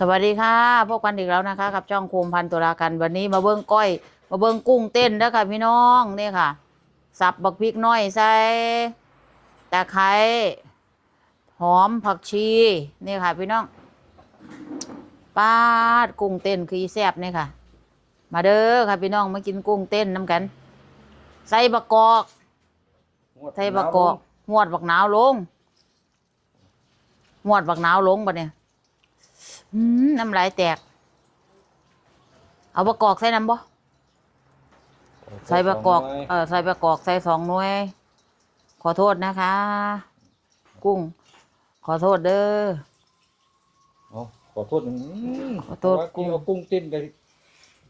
สวัสดีค่ะพบกันอีกแล้วนะคะ กับช่องโคมพันตุลากันวันนี้มาเบิ้งก้อย มาเบิ้งกุ้งเต้นแล้วค่ะพี่น้องนี่ค่ะ สับบักพริกน้อยใส่ตะไคร้หอมผักชีนี่ค่ะ พี่น้องปาดกุ้งเต้นคืออีแซ่บนี่ค่ะ มาเด้อค่ะพี่น้องมากินกุ้งเต้นน้ำกัน ใส่บักกอกใส่บักกอกหวดบักหนาวลงหวดบักหนาวลงปะเนี่ย อืมน้ำลายแตก เอาบักกอกใส่น้ำบ่ใส่บักกอก เออใส่บักกอกใส่สองหน่วย ขอโทษนะคะ กุ้ง ขอโทษเด้อเอาขอโทษหนึ่งขอโทษว่ากินเอากุ้งเต้นกัน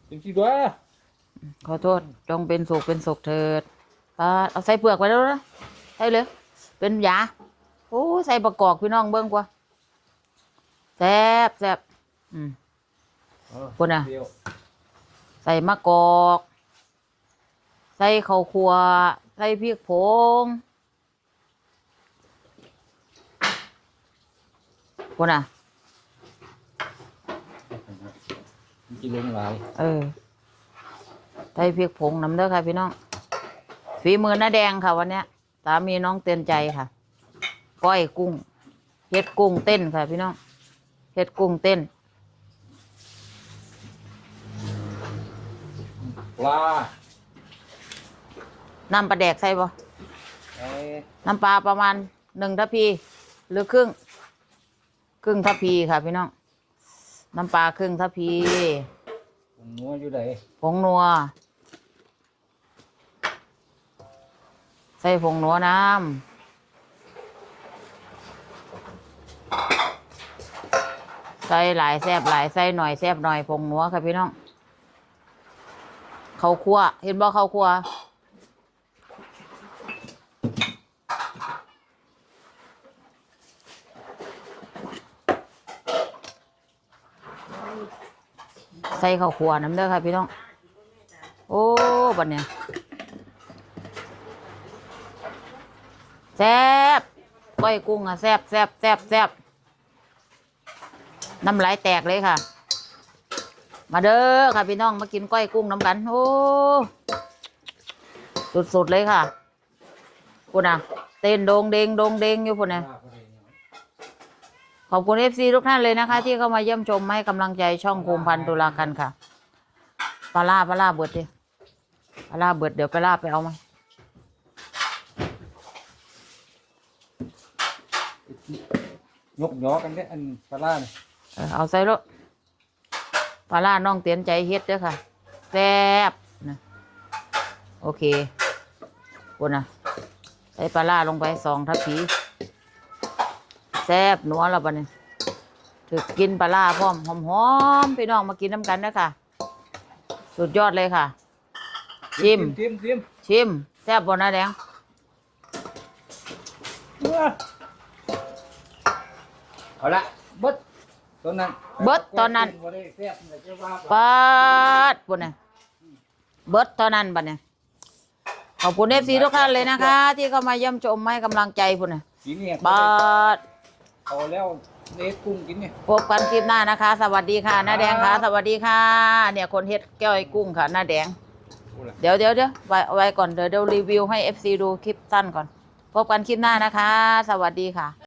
จริงๆด้วยขอโทษจงเป็นสุขเป็นสุขเถิดปาดเอาใส่เปลือกไปแล้วนะใส่เลย เป็นยาโอ้ใส่ประกอบพี่น้องเบิ้งกว่า แซ่บแซ่บอืมเอาคุณน่ะเดียวใส่มะกอก ใส่ข้าวคั่วใส่พริกผงคุณน่ะกินลงหลายเออใส่พริกผงน้ำเด้อค่ะพี่น้องฝีมือน้าแดงค่ะวันเนี้ยสามีน้องเตือนใจค่ะ ก้อยกุ้งเฮ็ดกุ้งเต้นค่ะพี่น้อง เฮ็ดกุ้งเต้น ปลาน้ำปลาแดกใส่บ่ไอ้น้ำปลาประมาณหนึ่งทัพพีหรือครึ่ง ครึ่งทัพพีค่ะพี่น้อง น้ำปลาครึ่งทัพพีนัวอยู่ไหนผงนัว ใส่ผงนัวน้ำ ใส่หลายแซบหลายใส่หน่อยแซบหน่อยผงนัวค่ะพี่น้องเขาวคั่วเห็นบ่เขาวคั่วใส่ข้าวคั่วน้ำเด้อค่ะพี่น้อง โอ้บัดเนี่ยแซบก้อยกุ้งอะแซบแซบแซบแซบ น้ำลายแตกเลยค่ะ มาเด้อค่ะพี่น้องมากินก้อยกุ้งน้ำกันโอ้สุดๆเลยค่ะคุณอะเต้นโดงเดงโดงเดงอยู่พุ่นน่ะขอบคุณเอฟซีทุกท่านเลยนะคะ ที่เข้ามาเยี่ยมชมให้กำลังใจช่องโคมพันตุลากันค่ะปลาล่าปลาล่าเบิดดิปลาล่าเบิดเดี๋ยวไปล่าไปเอาไหมยกยอกันเนี่ยอันปลาล่าเนี่ย เออเอาใส่รถปลาล่าน้องเตียนใจเฮ็ดเด้อค่ะแซ่บนะโอเคคุณนะใส่ปลาล่าลงไปสองทัพพีแซ่บนัวแล้วบัดนี้ถึกกินปลาล่าพร้อมหอมๆพี่น้องมากินน้ำกันนะค่ะ สุดยอดเลยค่ะ ชิม ชิมชิมชิมแซ่บบนนะแดงเอาละเบิด ตอนนั้นเบิดตอนนั้น บ่ได้แซ่บแต่จะว่าปาดบนน่ะเบิดตอนนั้นบัดเนี่ยขอบคุณเอฟซีทุกท่านเลยนะคะ ที่เข้ามาเยี่ยมชมให้กำลังใจพุ่นน่ะสีเนี่ยปาดเอาแล้วเล็กกุ้งกินเนี่ยพบกันคลิปหน้านะคะ สวัสดีค่ะหน้าแดงค่ะ สวัสดีค่ะ เนี่ยคนเฮ็ดแก้วไอ้กุ้งค่ะหน้าแดง พูดละเดี๋ยวเดี๋ยวเดี๋ยวไว้ไว้ก่อนเดี๋ยวเดี๋ยวรีวิวให้เอฟซีดูคลิปสั้นก่อน พบกันคลิปหน้านะคะ สวัสดีค่ะ